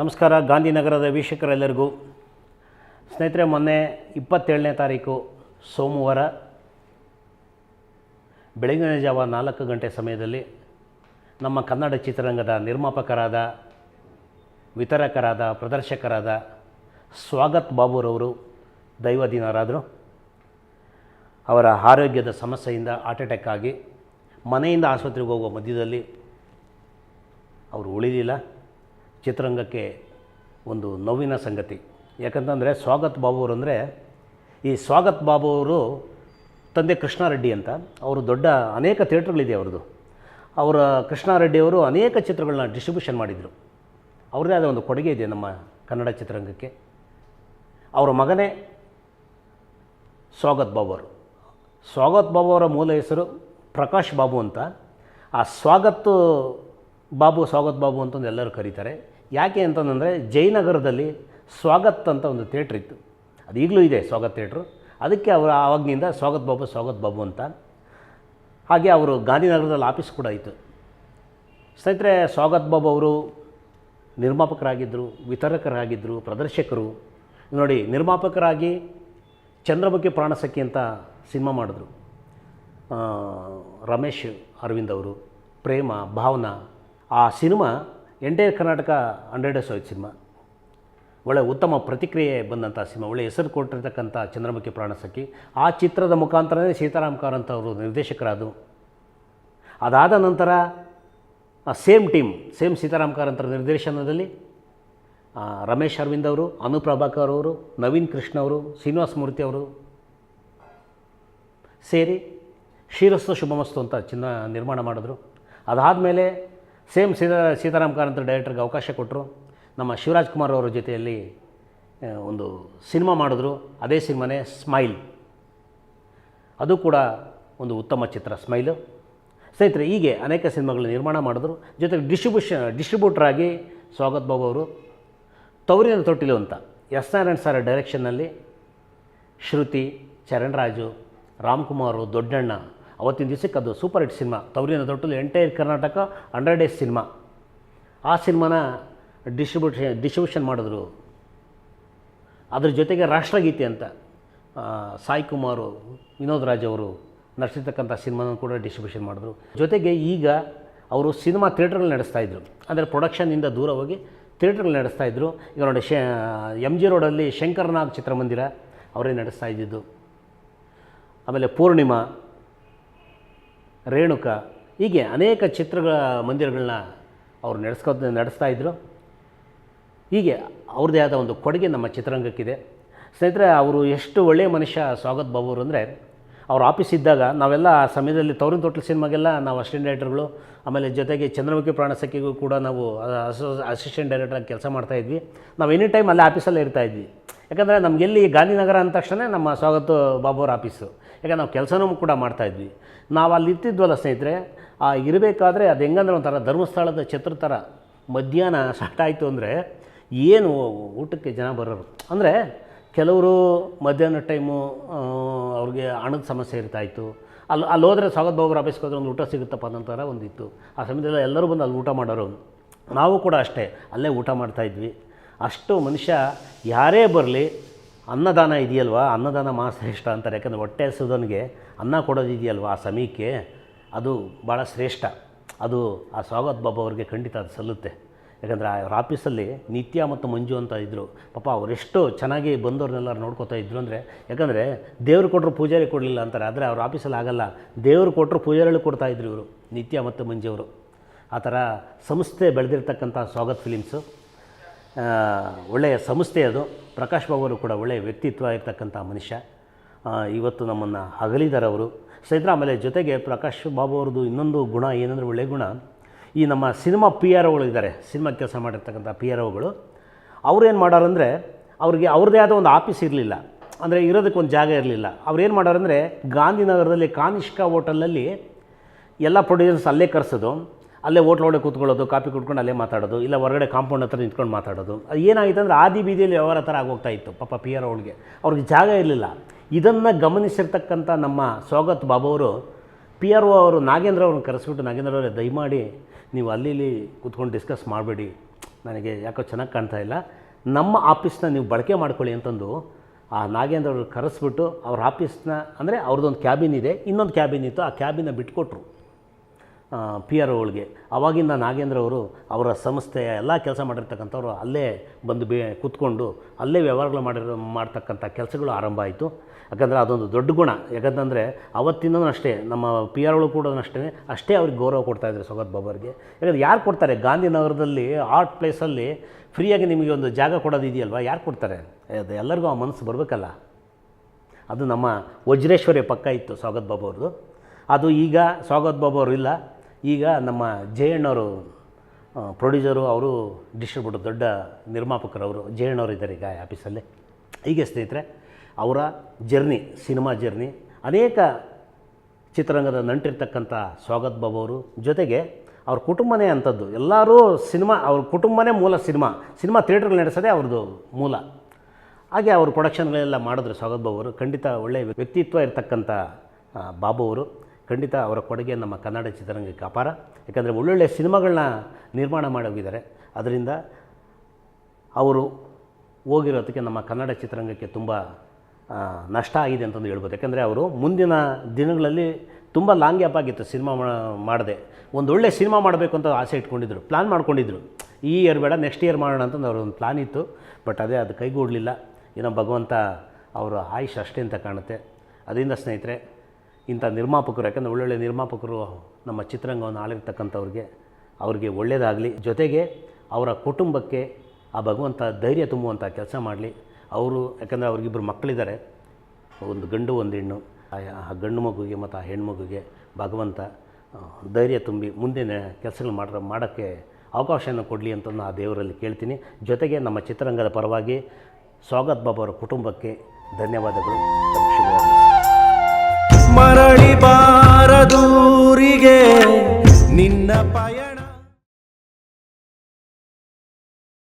ನಮಸ್ಕಾರ, ಗಾಂಧಿನಗರದ ವೀಕ್ಷಕರೆಲ್ಲರಿಗೂ. ಸ್ನೇಹಿತರೆ, ಮೊನ್ನೆ ಇಪ್ಪತ್ತೇಳನೇ ತಾರೀಕು ಸೋಮವಾರ ಬೆಳಗಿನ ಜಾವ ನಾಲ್ಕು ಗಂಟೆ ಸಮಯದಲ್ಲಿ ನಮ್ಮ ಕನ್ನಡ ಚಿತ್ರರಂಗದ ನಿರ್ಮಾಪಕರಾದ, ವಿತರಕರಾದ, ಪ್ರದರ್ಶಕರಾದ ಸ್ವಾಗತ್ ಬಾಬುರವರು ದೈವದಿನರಾದರು ಅವರ ಆರೋಗ್ಯದ ಸಮಸ್ಯೆಯಿಂದ ಹಾರ್ಟ್ ಅಟ್ಯಾಕ್ ಆಗಿ ಮನೆಯಿಂದ ಆಸ್ಪತ್ರೆಗೆ ಹೋಗುವ ಮಧ್ಯದಲ್ಲಿ ಅವರು ಉಳಿಲಿಲ್ಲ. ಚಿತ್ರರಂಗಕ್ಕೆ ಒಂದು ನೋವಿನ ಸಂಗತಿ. ಯಾಕಂತಂದರೆ ಸ್ವಾಗತ್ ಬಾಬು ಅಂದರೆ, ಈ ಸ್ವಾಗತ್ ಬಾಬು ಅವರು ತಂದೆ ಕೃಷ್ಣಾರೆಡ್ಡಿ ಅಂತ. ಅವರು ದೊಡ್ಡ ಅನೇಕ ಥಿಯೇಟ್ರ್ಗಳಿದೆ ಅವ್ರದ್ದು. ಅವರ ಕೃಷ್ಣಾರೆಡ್ಡಿಯವರು ಅನೇಕ ಚಿತ್ರಗಳನ್ನ ಡಿಸ್ಟ್ರಿಬ್ಯೂಷನ್ ಮಾಡಿದರು. ಅವ್ರದ್ದೇ ಆದ ಒಂದು ಕೊಡುಗೆ ಇದೆ ನಮ್ಮ ಕನ್ನಡ ಚಿತ್ರರಂಗಕ್ಕೆ. ಅವರ ಮಗನೇ ಸ್ವಾಗತ್ ಬಾಬು ಅವರು ಸ್ವಾಗತ್ ಬಾಬು ಅವರ ಮೂಲ ಹೆಸರು ಪ್ರಕಾಶ್ ಬಾಬು ಅಂತ. ಆ ಸ್ವಾಗತ್ ಬಾಬು ಸ್ವಾಗತ್ ಬಾಬು ಅಂತಂದು ಎಲ್ಲರೂ ಕರೀತಾರೆ. ಯಾಕೆ ಅಂತಂದರೆ ಜಯನಗರದಲ್ಲಿ ಸ್ವಾಗತ್ ಅಂತ ಒಂದು ಥಿಯೇಟ್ರ್ ಇತ್ತು. ಅದು ಈಗಲೂ ಇದೆ ಸ್ವಾಗತ್ ಥಿಯೇಟ್ರು. ಅದಕ್ಕೆ ಅವರು ಆವಾಗಿನಿಂದ ಸ್ವಾಗತ್ ಬಾಬು ಸ್ವಾಗತ್ ಬಾಬು ಅಂತ. ಹಾಗೆ ಅವರು ಗಾಂಧಿನಗರದಲ್ಲಿ ಆಫೀಸ್ ಕೂಡ ಇತ್ತು. ಸ್ನೇಹಿತರೆ, ಸ್ವಾಗತ್ ಬಾಬು ಅವರು ನಿರ್ಮಾಪಕರಾಗಿದ್ದರು, ವಿತರಕರಾಗಿದ್ದರು, ಪ್ರದರ್ಶಕರು. ನೋಡಿ, ನಿರ್ಮಾಪಕರಾಗಿ ಚಂದ್ರಮುಖಿ ಪ್ರಾಣಸಖಿ ಅಂತ ಸಿನಿಮಾ ಮಾಡಿದ್ರು. ರಮೇಶ್ ಅರವಿಂದ್ ಅವರು, ಪ್ರೇಮ, ಭಾವನಾ. ಆ cinema entire Karnataka hundred days ಹೋಯ್ತು ಸಿನಿಮಾ. ಒಳ್ಳೆ ಉತ್ತಮ ಪ್ರತಿಕ್ರಿಯೆ ಬಂದಂಥ ಸಿನಿಮಾ, ಒಳ್ಳೆ ಹೆಸರು ಕೊಟ್ಟಿರ್ತಕ್ಕಂಥ ಚಂದ್ರಮುಖಿ ಪ್ರಾಣಸಖಿ. ಆ ಚಿತ್ರದ ಮುಖಾಂತರನೇ ಸೀತಾರಾಮ್ ಕಾರಂತ ಅವರು ನಿರ್ದೇಶಕರಾದರು. ಅದಾದ ನಂತರ ಸೇಮ್ ಟೀಮ್, ಸೇಮ್ ಸೀತಾರಾಮ್ ಕಾರಂತರ ನಿರ್ದೇಶನದಲ್ಲಿ ರಮೇಶ್ ಅರವಿಂದ್ ಅವರು ಅನುಪ್ರಭಾಕರ್ ಅವರು, ನವೀನ್ ಕೃಷ್ಣ ಅವರು, ಶ್ರೀನಿವಾಸ ಮೂರ್ತಿ ಅವರು ಸೇರಿ ಶ್ರೀರಸ್ತು ಶುಭಮಸ್ತು ಅಂತ ಚಿನ್ನ ನಿರ್ಮಾಣ ಮಾಡಿದ್ರು. ಅದಾದಮೇಲೆ ಸೇಮ್ ಸೀತಾ ಸೀತಾರಾಮ್ ಕಾರಂತ ಡೈರೆಕ್ಟರ್ಗೆ ಅವಕಾಶ ಕೊಟ್ಟರು ನಮ್ಮ ಶಿವರಾಜ್ ಕುಮಾರ್ ಅವರ ಜೊತೆಯಲ್ಲಿ ಒಂದು ಸಿನಿಮಾ ಮಾಡಿದ್ರು. ಅದೇ ಸಿನಿಮಾನೇ ಸ್ಮೈಲ್ ಅದು ಕೂಡ ಒಂದು ಉತ್ತಮ ಚಿತ್ರ ಸ್ಮೈಲು ಸ್ನೇಹಿತರೆ, ಹೀಗೆ ಅನೇಕ ಸಿನಿಮಾಗಳ ನಿರ್ಮಾಣ ಮಾಡಿದ್ರು. ಜೊತೆಗೆ ಡಿಸ್ಟ್ರಿಬ್ಯೂಷನ್ ಡಿಸ್ಟ್ರಿಬ್ಯೂಟ್ರಾಗಿ ಸ್ವಾಗತ್ ಬಾಬು ಅವರು. ತವರಿನ ತೊಟ್ಟಿಲು ಅಂತ, ಎಸ್ ನಾರಾಯಣ್ ಸರ್ ಡೈರೆಕ್ಷನ್ನಲ್ಲಿ ಶ್ರುತಿ ಚರಣ್ ರಾಜು ರಾಮ್ಕುಮಾರ್ ದೊಡ್ಡಣ್ಣ ಅವತ್ತಿನ ದಿವಸಕ್ಕೆ ಅದು super hit cinema. Tavarina Tottilu entire Karnataka hundred days cinema. ಆ ಸಿನಿಮಾನ ಡಿಸ್ಟ್ರಿಬ್ಯೂಷನ್ ಡಿಸ್ಟ್ರಿಬ್ಯೂಷನ್ ಮಾಡಿದ್ರು. ಅದ್ರ ಜೊತೆಗೆ ರಾಷ್ಟ್ರಗೀತೆ ಅಂತ ಸಾಯಿ ಕುಮಾರು, ವಿನೋದ್ ರಾಜ್ ಅವರು ನಡೆಸಿರ್ತಕ್ಕಂಥ ಸಿನಿಮಾನ ಕೂಡ ಡಿಸ್ಟ್ರಿಬ್ಯೂಷನ್ ಮಾಡಿದ್ರು. ಜೊತೆಗೆ ಈಗ ಅವರು ಸಿನಿಮಾ ಥಿಯೇಟ್ರ್ಗಳು ನಡೆಸ್ತಾಯಿದ್ರು ಅಂದರೆ ಪ್ರೊಡಕ್ಷನ್ನಿಂದ ದೂರ ಹೋಗಿ ಥಿಯೇಟ್ರ್ಗಳು ನಡೆಸ್ತಾಯಿದ್ರು ಈಗ ನೋಡಿ, ಶೇ ಎಂ ಜಿ ರೋಡಲ್ಲಿ ಶಂಕರ್ನಾಗ್ ಚಿತ್ರಮಂದಿರ ಅವರೇ ನಡೆಸ್ತಾ ಇದ್ದಿದ್ದು. ಆಮೇಲೆ ಪೂರ್ಣಿಮಾ ರೇಣುಕಾ ಹೀಗೆ ಅನೇಕ ಚಿತ್ರಗಳ ಮಂದಿರಗಳನ್ನ ಅವರು ನಡೆಸ್ಕೋ ನಡೆಸ್ತಾ ಇದ್ದರು ಹೀಗೆ ಅವ್ರದ್ದೇ ಆದ ಒಂದು ಕೊಡುಗೆ ನಮ್ಮ ಚಿತ್ರರಂಗಕ್ಕಿದೆ. ಸ್ನೇಹಿತರೆ, ಅವರು ಎಷ್ಟು ಒಳ್ಳೆಯ ಮನುಷ್ಯ ಸ್ವಾಗತ್ ಬಾಬು ಅವರು ಅಂದರೆ, ಅವ್ರ ಆಫೀಸ್ ಇದ್ದಾಗ ನಾವೆಲ್ಲ ಆ ಸಮಯದಲ್ಲಿ ತವರಿನ ತೊಟ್ಲು ಸಿನಿಮಾಗೆಲ್ಲ ನಾವು ಅಸಿಸ್ಟೆಂಟ್ ಡೈರೆಕ್ಟರ್ಗಳು, ಆಮೇಲೆ ಜೊತೆಗೆ ಚಂದ್ರಮುಖಿ ಪ್ರಾಣಸಕ್ಕಿಗೂ ಕೂಡ ನಾವು ಅಸಿಸ್ಟೆಂಟ್ ಡೈರೆಕ್ಟರಾಗಿ ಕೆಲಸ ಮಾಡ್ತಾಯಿದ್ವಿ ನಾವು ಎನಿ ಟೈಮ್ ಅಲ್ಲೇ ಆಫೀಸಲ್ಲೇ ಇರ್ತಾ ಇದ್ವಿ. ಯಾಕಂದರೆ ನಮಗೆಲ್ಲಿ ಗಾಂಧಿನಗರ ಅಂದ ತಕ್ಷಣ ನಮ್ಮ ಸ್ವಾಗತ್ ಬಾಬು ಅವ್ರ ಆಫೀಸು. ಯಾಕಂದ್ರೆ ನಾವು ಕೆಲಸನೂ ಕೂಡ ಮಾಡ್ತಾಯಿದ್ವಿ ನಾವು ಅಲ್ಲಿ ಇರ್ತಿದ್ವಲ್ಲ ಸ್ನೇಹಿತರೆ, ಆ ಇರಬೇಕಾದ್ರೆ ಅದು ಹೆಂಗಂದ್ರೆ ಒಂಥರ ಧರ್ಮಸ್ಥಳದ ಛತ್ರ ಥರ. ಮಧ್ಯಾಹ್ನ ಸ್ಟಾರ್ಟ್ ಆಯಿತು ಅಂದರೆ ಏನು ಊಟಕ್ಕೆ ಜನ ಬರೋರು? ಅಂದರೆ ಕೆಲವರು ಮಧ್ಯಾಹ್ನ ಟೈಮು ಅವ್ರಿಗೆ ಹಣದ ಸಮಸ್ಯೆ ಇರ್ತಾಯಿತ್ತು. ಅಲ್ಲಿ ಅಲ್ಲಿ ಹೋದರೆ ಸ್ವಾಗತ್ ಬಾಬು ಆಫೀಸ್ಗೆ ಒಂದು ಊಟ ಸಿಗುತ್ತಪ್ಪ ಅನ್ನೋ ಥರ ಒಂದಿತ್ತು. ಆ ಸಮಯದಲ್ಲಿ ಎಲ್ಲರೂ ಬಂದು ಅಲ್ಲಿ ಊಟ ಮಾಡೋರು. ನಾವು ಕೂಡ ಅಷ್ಟೇ, ಅಲ್ಲೇ ಊಟ ಮಾಡ್ತಾಯಿದ್ವಿ ಅಷ್ಟು ಮನುಷ್ಯ ಯಾರೇ ಬರಲಿ ಅನ್ನದಾನ ಇದೆಯಲ್ವಾ? ಅನ್ನದಾನ ಮಹಾಶ್ರೇಷ್ಠ ಅಂತಾರೆ. ಯಾಕಂದರೆ ಹೊಟ್ಟೆ ಹಸಿದವನಿಗೆ ಅನ್ನ ಕೊಡೋದು ಇದೆಯಲ್ವಾ ಆ ಸಮಯಕ್ಕೆ? ಅದು ಭಾಳ ಶ್ರೇಷ್ಠ. ಅದು ಆ ಸ್ವಾಗತ್ ಬಾಬು ಅವ್ರಿಗೆ ಖಂಡಿತ ಅದು ಸಲ್ಲುತ್ತೆ. ಯಾಕಂದರೆ ಆ ಆಫೀಸಲ್ಲಿ ನಿತ್ಯ ಮತ್ತು ಮಂಜು ಅಂತ ಇದ್ದರು ಪಾಪ ಅವರೆಷ್ಟು ಚೆನ್ನಾಗಿ ಬಂದವ್ರನ್ನೆಲ್ಲ ನೋಡ್ಕೋತಾ ಇದ್ರು ಅಂದರೆ, ಯಾಕಂದರೆ ದೇವ್ರು ಕೊಟ್ಟರು ಪೂಜಾರಿ ಕೊಡಲಿಲ್ಲ ಅಂತಾರೆ. ಆದರೆ ಅವ್ರ ಆಫೀಸಲ್ಲಿ ಆಗಲ್ಲ. ದೇವ್ರು ಕೊಟ್ಟರು ಪೂಜಾರಿಗಳು ಕೊಡ್ತಾಯಿದ್ರು ಇವರು, ನಿತ್ಯ ಮತ್ತು ಮಂಜು ಅವರು. ಆ ಥರ ಸಂಸ್ಥೆ ಬೆಳೆದಿರ್ತಕ್ಕಂಥ ಸ್ವಾಗತ್ ಫಿಲಿಮ್ಸು. ಒಳ್ಳೆಯ ಸಂಸ್ಥೆ ಅದು. ಪ್ರಕಾಶ್ ಬಾಬು ಅವರು ಕೂಡ ಒಳ್ಳೆಯ ವ್ಯಕ್ತಿತ್ವ ಇರ್ತಕ್ಕಂಥ ಮನುಷ್ಯ. ಇವತ್ತು ನಮ್ಮನ್ನು ಅಗಲಿದಾರವರು ಆಮೇಲೆ ಜೊತೆಗೆ ಪ್ರಕಾಶ್ ಬಾಬು ಅವ್ರದ್ದು ಇನ್ನೊಂದು ಗುಣ ಏನಂದರೆ ಒಳ್ಳೆಯ ಗುಣ. ಈ ನಮ್ಮ ಸಿನಿಮಾ ಪಿ ಆರ್ ಒಗಳು ಇದ್ದಾರೆ. ಸಿನಿಮಾ ಕೆಲಸ ಮಾಡಿರ್ತಕ್ಕಂಥ ಪಿ ಆರ್ ಒಗಳು ಅವ್ರೇನು ಏನು ಮಾಡೋರಂದರೆ ಅವ್ರಿಗೆ ಅವ್ರದ್ದೇ ಆದ ಒಂದು ಆಫೀಸ್ ಇರಲಿಲ್ಲ. ಅಂದರೆ ಇರೋದಕ್ಕೆ ಒಂದು ಜಾಗ ಇರಲಿಲ್ಲ. ಅವ್ರೇನು ಮಾಡೋರಂದರೆ ಗಾಂಧಿನಗರದಲ್ಲಿ ಕಾನಿಷ್ಕಾ ಹೋಟೆಲಲ್ಲಿ ಎಲ್ಲ ಪ್ರೊಡ್ಯೂಸರ್ಸ್ ಅಲ್ಲೇ ಕರೆಸೋದು. ಅಲ್ಲೇ ಹೋಟ್ಲ್ ಒಳಗೆ ಕೂತ್ಕೊಳ್ಳೋದು, ಕಾಫಿ ಕುಡ್ಕೊಂಡು ಅಲ್ಲೇ ಮಾತಾಡೋದು, ಇಲ್ಲ ಹೊರಗಡೆ ಕಾಂಪೌಂಡ್ ಹತ್ರ ನಿಂತ್ಕೊಂಡು ಮಾತಾಡೋದು. ಅದು ಏನಾಗಿತ್ತು ಅಂದರೆ ಆದಿ ಬೀದಿಯಲ್ಲಿ ವ್ಯವಹಾರ ಥರ ಆಗೋಗ್ತಾ ಇತ್ತು. ಪಾಪ ಪಿ ಆರ್ ಅವಳಿಗೆ. ಅವ್ರಿಗೆ ಜಾಗ ಇರಲಿಲ್ಲ. ಇದನ್ನು ಗಮನಿಸಿರ್ತಕ್ಕಂಥ ನಮ್ಮ ಸ್ವಾಗತ್ ಬಾಬು ಅವರು ಪಿ ಆರ್ ಒ ಅವರು ನಾಗೇಂದ್ರ ಅವ್ರನ್ನ ಕರೆಸ್ಬಿಟ್ಟು ನಾಗೇಂದ್ರ ಅವರೇ, ದಯಮಾಡಿ ನೀವು ಅಲ್ಲಿ ಇಲ್ಲಿ ಕೂತ್ಕೊಂಡು ಡಿಸ್ಕಸ್ ಮಾಡಬೇಡಿ. ನನಗೆ ಯಾಕೋ ಚೆನ್ನಾಗಿ ಕಾಣ್ತಾ ಇಲ್ಲ. ನಮ್ಮ ಆಫೀಸ್ನ ನೀವು ಬಳಕೆ ಮಾಡ್ಕೊಳ್ಳಿ ಅಂತಂದು ಆ ನಾಗೇಂದ್ರ ಅವರು ಕರೆಸ್ಬಿಟ್ಟು ಅವ್ರ ಆಫೀಸ್ನ ಅಂದರೆ ಅವ್ರದ್ದೊಂದು ಕ್ಯಾಬಿನ್ ಇದೆ, ಇನ್ನೊಂದು ಕ್ಯಾಬಿನ್ ಇತ್ತು. ಆ ಕ್ಯಾಬಿನ ಬಿಟ್ಕೊಟ್ರು. ಪಿ ಆರ್ ಒಳಗೆ ಅವಾಗಿಂದ ನಾಗೇಂದ್ರ ಅವರು ಅವರ ಸಂಸ್ಥೆಯ ಎಲ್ಲ ಕೆಲಸ ಮಾಡಿರ್ತಕ್ಕಂಥವ್ರು ಅಲ್ಲೇ ಬಂದು ಬೇ, ಕೂತ್ಕೊಂಡು ಅಲ್ಲೇ ವ್ಯವಹಾರಗಳು ಮಾಡಿರೋ, ಮಾಡ್ತಕ್ಕಂಥ ಕೆಲಸಗಳು ಆರಂಭ ಆಯಿತು. ಯಾಕಂದರೆ ಅದೊಂದು ದೊಡ್ಡ ಗುಣ. ಯಾಕಂತಂದರೆ ಅವತ್ತಿಂದನೂ ಅಷ್ಟೇ, ನಮ್ಮ ಪಿ ಆರ್ ಒಳು ಕೂಡ ಅಷ್ಟೇ ಅಷ್ಟೇ ಅವ್ರಿಗೆ ಗೌರವ ಕೊಡ್ತಾಯಿದ್ರು ಸೊಗತ್ ಬಾಬರ್ಗೆ ಯಾಕಂದ್ರೆ ಯಾರು ಕೊಡ್ತಾರೆ? ಗಾಂಧಿನಗರದಲ್ಲಿ, ಆರ್ಟ್ ಪ್ಲೇಸಲ್ಲಿ ಫ್ರೀಯಾಗಿ ನಿಮಗೆ ಒಂದು ಜಾಗ ಕೊಡೋದು ಇದೆಯಲ್ವ? ಯಾರು ಕೊಡ್ತಾರೆ? ಅದು ಎಲ್ಲರಿಗೂ ಆ ಮನಸ್ಸು ಬರಬೇಕಲ್ಲ. ಅದು ನಮ್ಮ ವಜ್ರೇಶ್ವರಿ ಪಕ್ಕ ಇತ್ತು ಸ್ವಾಗತ್ ಬಾಬು ಅವ್ರದ್ದು. ಅದು ಈಗ ಸ್ವಾಗತ್ ಬಾಬು ಅವರು ಇಲ್ಲ. ಈಗ ನಮ್ಮ ಜಯಣ್ಣವರು ಪ್ರೊಡ್ಯೂಸರು ಅವರು ಡಿಸ್ಟ್ರಿಬ್ಯೂಟರ್ ದೊಡ್ಡ ನಿರ್ಮಾಪಕರು ಅವರು ಜಯಣ್ಣವರು ಇದ್ದಾರೆ ಈಗ ಆಫೀಸಲ್ಲಿ ಹೀಗೆ ಸ್ನೇಹಿತರೆ, ಅವರ ಜರ್ನಿ ಸಿನಿಮಾ ಜರ್ನಿ ಅನೇಕ ಚಿತ್ರರಂಗದ ನಂಟಿರ್ತಕ್ಕಂಥ ಸ್ವಾಗತ್ ಬಾಬು ಅವರು, ಜೊತೆಗೆ ಅವ್ರ ಕುಟುಂಬನೇ ಅಂಥದ್ದು. ಎಲ್ಲರೂ ಸಿನಿಮಾ ಅವ್ರ ಕುಟುಂಬನೇ ಮೂಲ ಸಿನಿಮಾ ಸಿನಿಮಾ ಥಿಯೇಟ್ರಲ್ಲಿ ನಡೆಸೋದೇ ಅವ್ರದ್ದು ಮೂಲ. ಹಾಗೆ ಅವರು ಪ್ರೊಡಕ್ಷನ್ಗಳೆಲ್ಲ ಮಾಡಿದ್ರು ಸ್ವಾಗತ್ ಬಾಬು ಅವರು. ಖಂಡಿತ ಒಳ್ಳೆಯ ವ್ಯಕ್ತಿತ್ವ ಇರತಕ್ಕಂಥ ಬಾಬು ಅವರು. ಖಂಡಿತ ಅವರ ಕೊಡುಗೆ ನಮ್ಮ ಕನ್ನಡ ಚಿತ್ರರಂಗಕ್ಕೆ ಅಪಾರ. ಯಾಕಂದರೆ ಒಳ್ಳೊಳ್ಳೆ ಸಿನಿಮಾಗಳನ್ನ ನಿರ್ಮಾಣ ಮಾಡಿ ಹೋಗಿದ್ದಾರೆ. ಅದರಿಂದ ಅವರು ಹೋಗಿರೋದಕ್ಕೆ ನಮ್ಮ ಕನ್ನಡ ಚಿತ್ರರಂಗಕ್ಕೆ ತುಂಬ ನಷ್ಟ ಆಗಿದೆ ಅಂತಂದು ಹೇಳ್ಬೋದು. ಯಾಕಂದರೆ ಅವರು ಮುಂದಿನ ದಿನಗಳಲ್ಲಿ ತುಂಬ ಲಾಂಗ್ ಗ್ಯಾಪ್ ಆಗಿತ್ತು ಸಿನಿಮಾ ಮಾಡದೆ. ಒಂದು ಒಳ್ಳೆ ಸಿನಿಮಾ ಮಾಡಬೇಕು ಅಂತ ಆಸೆ ಇಟ್ಕೊಂಡಿದ್ರು. ಪ್ಲ್ಯಾನ್ ಮಾಡ್ಕೊಂಡಿದ್ರು. ಈ ಇಯರ್ ಬೇಡ ನೆಕ್ಸ್ಟ್ ಇಯರ್ ಮಾಡೋಣ ಅಂತಂದು ಅವ್ರ ಒಂದು ಪ್ಲ್ಯಾನ್ ಇತ್ತು. ಬಟ್ ಅದೇ ಅದು ಕೈಗೂಡಲಿಲ್ಲ. ಏನೋ ಭಗವಂತ ಅವರ ಆಯುಷ್ ಅಷ್ಟೇ ಅಂತ ಕಾಣುತ್ತೆ. ಅದರಿಂದ ಸ್ನೇಹಿತರೆ ಇಂಥ ನಿರ್ಮಾಪಕರು, ಯಾಕಂದರೆ ಒಳ್ಳೊಳ್ಳೆ ನಿರ್ಮಾಪಕರು ನಮ್ಮ ಚಿತ್ರರಂಗವನ್ನು ಆಳಿರ್ತಕ್ಕಂಥವ್ರಿಗೆ ಅವ್ರಿಗೆ ಒಳ್ಳೆಯದಾಗಲಿ ಜೊತೆಗೆ ಅವರ ಕುಟುಂಬಕ್ಕೆ ಆ ಭಗವಂತ ಧೈರ್ಯ ತುಂಬುವಂಥ ಕೆಲಸ ಮಾಡಲಿ. ಅವರು, ಯಾಕಂದರೆ ಅವ್ರಿಗಿಬ್ಬರು ಮಕ್ಕಳಿದ್ದಾರೆ. ಒಂದು ಗಂಡು, ಒಂದು ಹೆಣ್ಣು. ಆ ಗಂಡು ಮಗುಗೆ ಮತ್ತು ಆ ಹೆಣ್ಮಗುಗೆ ಭಗವಂತ ಧೈರ್ಯ ತುಂಬಿ ಮುಂದಿನ ಕೆಲಸಗಳು ಮಾಡ ಮಾಡೋಕ್ಕೆ ಅವಕಾಶವನ್ನು ಕೊಡಲಿ ಅಂತ ನಾನು ಆ ದೇವರಲ್ಲಿ ಕೇಳ್ತೀನಿ. ಜೊತೆಗೆ ನಮ್ಮ ಚಿತ್ರರಂಗದ ಪರವಾಗಿ ಸ್ವಾಗತ್ ಬಾಬಾ ಅವರ ಕುಟುಂಬಕ್ಕೆ ಧನ್ಯವಾದಗಳು. ಮರಳಿ ಬಾರದೂರಿಗೆ ನಿನ್ನ ಪಯಣ